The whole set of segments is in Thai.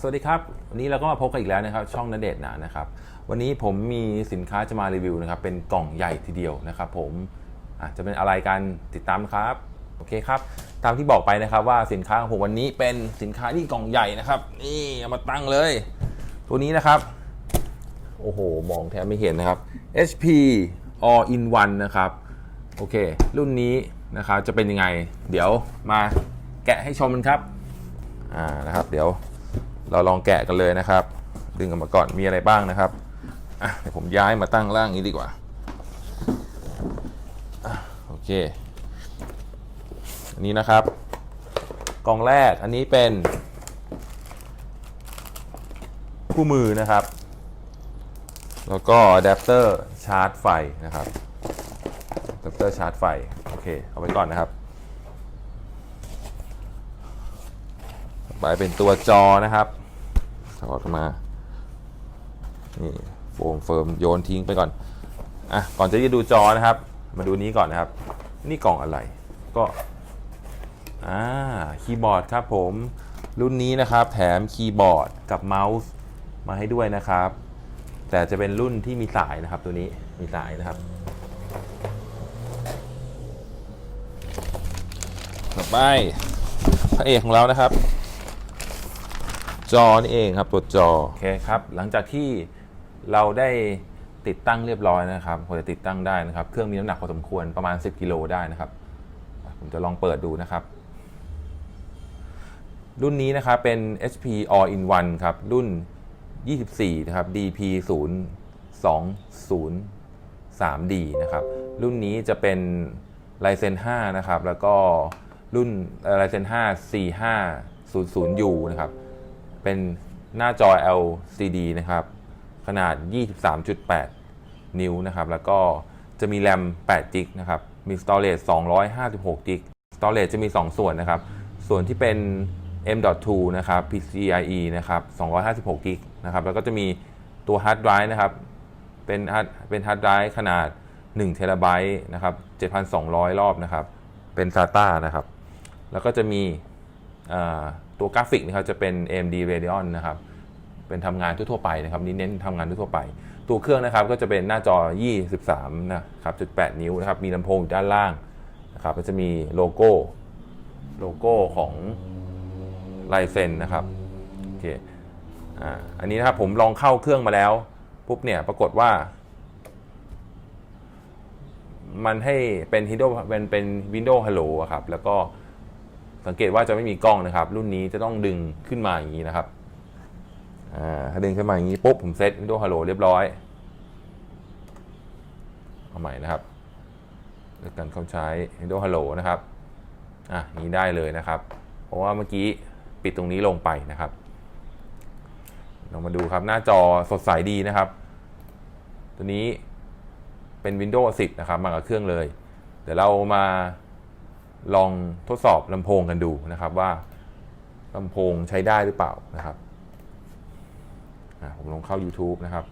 สวัสดีครับ วันนี้เราก็มาพบกันอีกแล้วนะครับช่องนเดชน์นะนะครับ วันนี้ผมมีสินค้าจะมารีวิวนะครับ เป็นกล่องใหญ่ทีเดียวนะครับ ผมะจะเป็นอะไรกันติดตามครับโอเคครับ ตามที่บอกไปนะครับว่าสินค้าของผมวันนี้เป็นสินค้าที่กล่องใหญ่นะครับ นี่เอามาตั้งเลย ตัวนี้นะครับ โอ้โห มองแทบไม่เห็นนะครับ HP All in One นะครับโอเค รุ่นนี้นะครับจะเป็นยังไง เดี๋ยวมาแกะให้ชมกันครับอ่านะครับ เดี๋ยว เราลองแกะกันเลยนะครับ ดึงออกมาก่อนมีอะไรบ้างนะครับอะเดี๋ยวผมย้ายมาตั้งล่างนี้ดีกว่าอโอเค อันนี้นะครับกล่องแรกอันนี้เป็น คู่มือนะครับ แล้วก็อะแดปเตอร์ชาร์จไฟนะครับอะแดปเตอร์ชาร์จไฟ โอเค เอาไว้ก่อนนะครับต่อไปเป็นตัวจอนะครับ ถอดออกมา นี่โฟมเฟิร์มโยนทิ้งไปก่อน อะ ก่อนจะดูจอนะครับ มาดูนี้ก่อนนะครับ นี่กล่องอะไร ก็ อ่า คีย์บอร์ดครับผม รุ่นนี้นะครับ แถมคีย์บอร์ดกับเมาส์มาให้ด้วยนะครับ แต่จะเป็นรุ่นที่มีสายนะครับ ตัวนี้ มีสายนะครับต่อไปพระเอกของเรานะครับ จอนี่เองครับตัวจอ โอเคครับ หลังจากที่เราได้ติดตั้งเรียบร้อยนะครับพอจะติดตั้งได้นะครับ เครื่องมีน้ำหนักพอสมควรประมาณ 10 กิโลได้นะครับ ผมจะลองเปิดดูนะครับ รุ่นนี้นะครับเป็น HP All in One ครับ รุ่น 24 นะครับ DP 0 2 0 3D นะครับ รุ่นนี้จะเป็น Ryzen 5นะครับ แล้วก็รุ่น Ryzen 5 4500U นะครับ เป็นหน้าจอ LCD นะครับ ขนาด 23.8 นิ้วนะครับ แล้วก็จะมีแรม8 g b นะครับ มี storage 256 g b storage จะมี 2 ส่วนนะครับ ส่วนที่เป็น M.2 นะครับ PCIe นะครับ256 g b นะครับ แล้วก็จะมีตัวฮาร์ดไดรฟ์นะครับ เป็นฮาร์ดเป็นฮาร์ดไดรฟ์ขนาด1เทราไบต์นะครับ 7,200 รอบนะครับ เป็น SATA นะครับ แล้วก็จะมีอ่า ตัวกราฟิกนะครับจะเป็น AMD Radeon นะครับเป็นทำงานทั่วไปนะครับนี่เน้นทำงานทั่วไป ตัวเครื่องนะครับก็จะเป็นหน้าจอ 23 นะครับจุด8นิ้วนะครับมีลำโพงอยู่ด้านล่างนะครับก็จะมีโลโก้โลโก้ของลายเซ็นนะครับโอเคอ่าอันนี้นะครับผมลองเข้าเครื่องมาแล้วปุ๊บเนี่ยปรากฏว่า มันให้เป็น Windows เป็นเป็น Windows Hello ครับแล้วก็ สังเกตว่าจะไม่มีกล้องนะครับ รุ่นนี้จะต้องดึงขึ้นมาอย่างนี้นะครับอ่าถ้าดึงขึ้นมาอย่างนี้ปุ๊บผมเซต Windows Hello เรียบร้อยเอาใหม่นะครับเลือกการเข้าใช้ Windows Hello นะครับอะนี้ได้เลยนะครับ เพราะว่าเมื่อกี้ปิดตรงนี้ลงไปนะครับลองมาดูครับหน้าจอสดใสดีนะครับ ตัวนี้เป็น Windows 10 นะครับ มากับเครื่องเลย เดี๋ยวเรามา ลองทดสอบลำโพงกันดูนะครับว่าลำโพงใช้ได้หรือเปล่านะครับผมลองเข้า YouTube นะครับ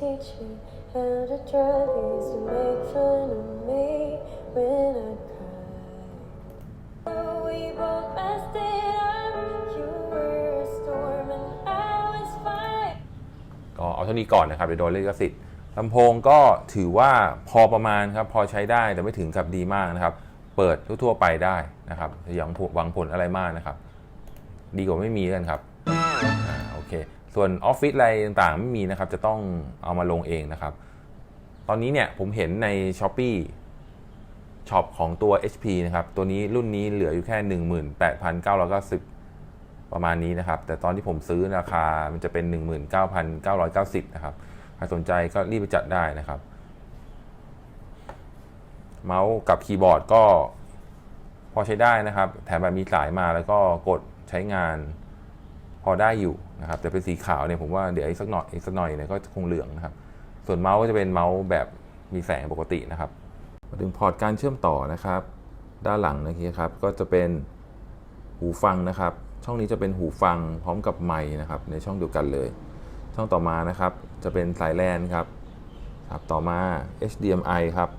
Teach me how to drive. You used to make fun of me when I cry. We both เอาเท่านี้ก่อนนะครับเดี๋ยวโดนลิขสิทธิ์ลำโพงก็ถือว่าพอประมาณครับพอใช้ได้แต่ไม่ถึงกับดีมากนะครับ เปิดทั่วๆไปได้นะครับอย่าหวังผลอะไรมากนะครับ ดีกว่าไม่มีกันครับอโอเค ส่วนออฟฟิศอะไรต่างๆไม่มีนะครับ จะต้องเอามาลงเองนะครับ ตอนนี้เนี่ยผมเห็นใน s h อ p e e ช็อปของตัว HP นะครับ ตัวนี้รุ่นนี้เหลืออยู่แค่ 18,990 ประมาณนี้นะครับ แต่ตอนที่ผมซื้อราคามันจะเป็น 19,990 นะครับใครสนใจก็รีบไปจัดได้นะครับ เมาส์กับคีย์บอร์ดก็พอใช้ได้นะครับ แถมแบบมีสายมาแล้วก็กดใช้งานพอได้อยู่นะครับ แต่เป็นสีขาวเนี่ยผมว่าเดี๋ยวอีกสักหน่อยอีกสักหน่อยเนี่ยก็คงเหลืองนะครับ ส่วนเมาส์ก็จะเป็นเมาส์แบบมีแสงปกตินะครับมาถึงพอร์ตการเชื่อมต่อนะครับ ด้านหลังนะครับก็จะเป็นหูฟังนะครับ ช่องนี้จะเป็นหูฟังพร้อมกับไมค์นะครับ ในช่องเดียวกันเลย ช่องต่อมานะครับจะเป็นสายแลนครับครับต่อมา HDMI ครับ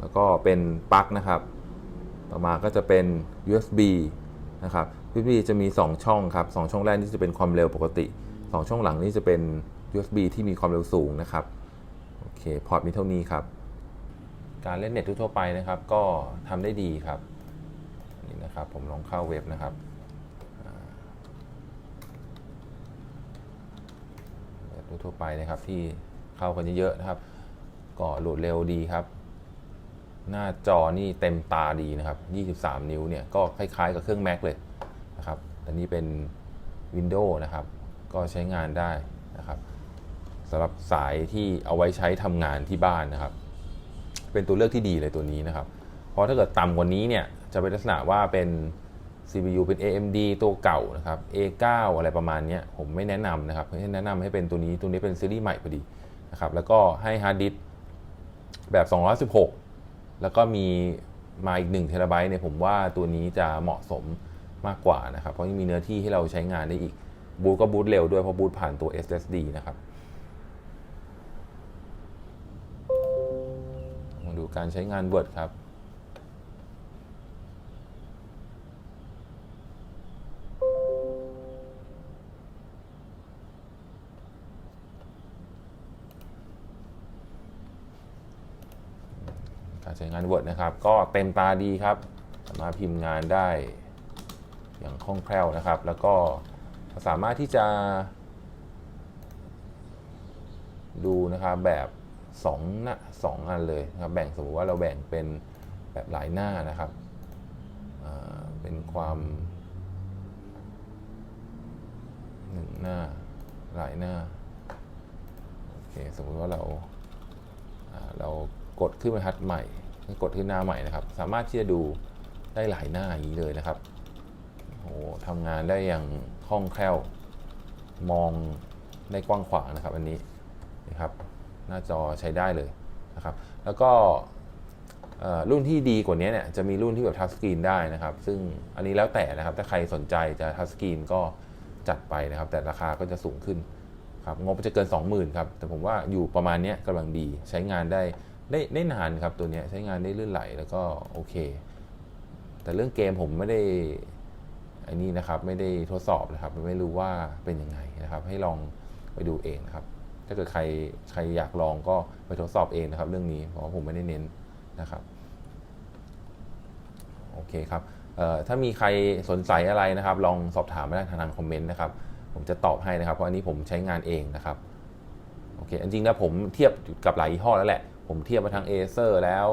แล้วก็เป็นปลั๊กนะครับ ต่อมาก็จะเป็น USB นะครับ USB จะมี 2 ช่องครับ2ช่องแรกนี่จะเป็นความเร็วปกติ 2 ช่องหลังนี่จะเป็น USB ที่มีความเร็วสูงนะครับ โอเค พอร์ตมีเท่านี้ครับ การเล่นเน็ตทั่วไปนะครับ ก็ทำได้ดีครับ นี่นะครับ ผมลองเข้าเว็บนะครับอ่าเว็บ ทั่วไปนะครับ ที่เข้ากันเยอะๆนะครับ ก็โหลดเร็วดีครับ หน้าจอนี่เต็มตาดีนะครับ 23 นิ้วเนี่ยก็คล้ายๆกับเครื่อง Mac เลยนะครับแต่นี่เป็น Windows นะครับ ก็ใช้งานได้นะครับสำหรับสายที่เอาไว้ใช้ทำงานที่บ้านนะครับ เป็นตัวเลือกที่ดีเลยตัวนี้นะครับ เพราะถ้าเกิดต่ำกว่านี้เนี่ยจะเป็นลักษณะว่าเป็น CPU เป็น AMD ตัวเก่านะครับ A9 อะไรประมาณนี้ผมไม่แนะนำนะครับให้แนะนำให้เป็นตัวนี้ตัวนี้เป็นซีรีส์ใหม่พอดีนะครับแล้วก็ให้ฮาร์ดดิสก์แบบ 216 แล้วก็มีมาอีก1เทราไบต์เนี่ยผมว่าตัวนี้จะเหมาะสมมากกว่านะครับ เพราะยังมีเนื้อที่ให้เราใช้งานได้อีก บูตก็บูตเร็วด้วยเพราะบูตผ่านตัว SSD นะครับมาดูการใช้งาน Word ครับารใช้งาน Word นะครับ ก็เต็มตาดีครับ สามารถพิมพ์งานได้อย่างคล่องแคล่วนะครับ แล้วก็สามารถที่จะ ดูนะครับแบบ2หน้าสองอันเลยนะครับแบ่งสมมติว่าเราแบ่งเป็นแบบหลายหน้านะครับเป็นความหนึ่งหน้าหลายหน้าโอเคสมมติว่าเราอ่าเรากดขึ้นบรรทัดใหม่ กดขึ้นหน้าใหม่นะครับ สามารถที่จะดูได้หลายหน้าอย่างนี้เลยนะครับโอ้ทำงานได้อย่างคล่องแคล่ว มองได้กว้างขวางนะครับ อันนี้นะครับ หน้าจอใช้ได้เลยนะครับ แล้วก็รุ่นที่ดีกว่านี้เนี่ยจะมีรุ่นที่แบบทัชสกรีนได้นะครับ ซึ่งอันนี้แล้วแต่นะครับ ถ้าใครสนใจจะทัชสกรีนก็จัดไปนะครับ แต่ราคาก็จะสูงขึ้นครับงบจะเกิน 20,000ครับแต่ผมว่าอยู่ประมาณนี้กำลังดีใช้งานได้ ได้ได้นานครับตัวเนี้ยใช้งานได้ลื่นไหลแล้วก็โอเค แต่เรื่องเกมผมไม่ได้อ้นี่นะครับไม่ได้ทดสอบนะครับไม่รู้ว่าเป็นยังไงนะครับ ให้ลองไปดูเองนะครับ ถ้าเกิดใครใครอยากลองก็ไปทดสอบเองนะครับ เรื่องนี้เพราะว่าผมไม่ได้เน้นนะครับโอเคครับถ้ามีใครสนใจอะไรนะครับ ลองสอบถามมาได้ทางทางคอมเมนต์นะครับ ผมจะตอบให้นะครับ เพราะอันนี้ผมใช้งานเองนะครับโอเคจริงๆแล้วผมเทียบกับหลายยี่ห้อแล้วแหละ ผมเทียบมาทาง Acer แล้ว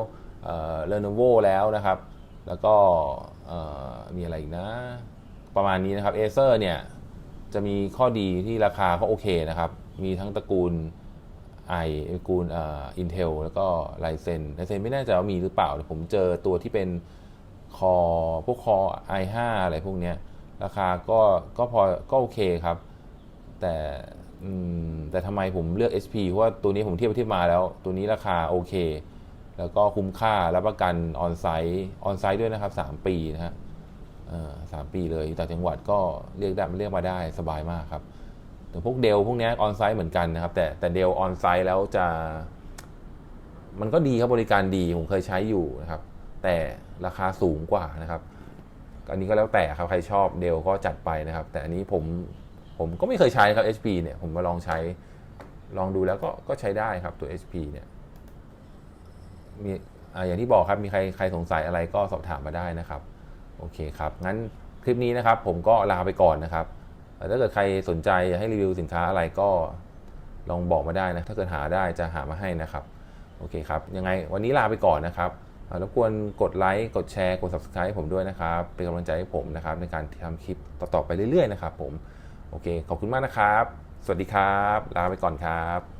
เอ่อ Lenovo แล้วนะครับ แล้วก็มีอะไรอีกนะ ประมาณนี้นะครับ Acer เนี่ยจะมีข้อดีที่ราคาก็โอเคนะครับ มีทั้งตระกูล i ตระกูลอ่อ Intel แล้วก็ไ y เซนไ y เซนไม่แน่ใจว่ามีหรือเปล่าแต่ผมเจอตัวที่เป็นคอพวกคอ i5 อะไรพวกเนี้ยราคาก็ก็พอก็โอเคครับ แต่ แต่ทำไมผมเลือก HP เพราะว่าตัวนี้ผมเทียบไปเทียบมาแล้ว ตัวนี้ราคาโอเค แล้วก็คุ้มค่ารับประกันออนไซต์ออนไซต์ด้วยนะครับ 3 ปีนะฮะสามปีเลยต่างจังหวัดก็เรียกได้เรียกมาได้สบายมากครับแต่พวกเดลพวกนี้ออนไซต์เหมือนกันนะครับ แต่แต่เดลออนไซต์แล้วจะ มันก็ดีครับบริการดี ผมเคยใช้อยู่นะครับ แต่ราคาสูงกว่านะครับ อันนี้ก็แล้วแต่ครับใครชอบเดลก็จัดไปนะครับ แต่อันนี้ผม ผมก็ไม่เคยใช้ครับ HP เนี่ยผมมาลองใช้ลองดูแล้วก็ก็ใช้ได้ครับตัว HP เนี่ยมีออย่างที่บอกครับมีใครใครสงสัยอะไรก็สอบถามมาได้นะครับ โอเคครับ งั้นคลิปนี้นะครับ ผมก็ลาไปก่อนนะครับถ้าเกิดใครสนใจอยากให้รีวิวสินค้าอะไรก็ลองบอกมาได้นะ ถ้าเกิดหาได้จะหามาให้นะครับ โอเคครับ ยังไงวันนี้ลาไปก่อนนะครับรบกวนกดไลค์ กดแชร์ กด subscribe ให้ผมด้วยนะครับ เป็นกำลังใจให้ผมนะครับในการทำคลิปต่อๆไปเรื่อยๆนะครับผม โอเค ขอบคุณมากนะครับ สวัสดีครับ ลาไปก่อนครับ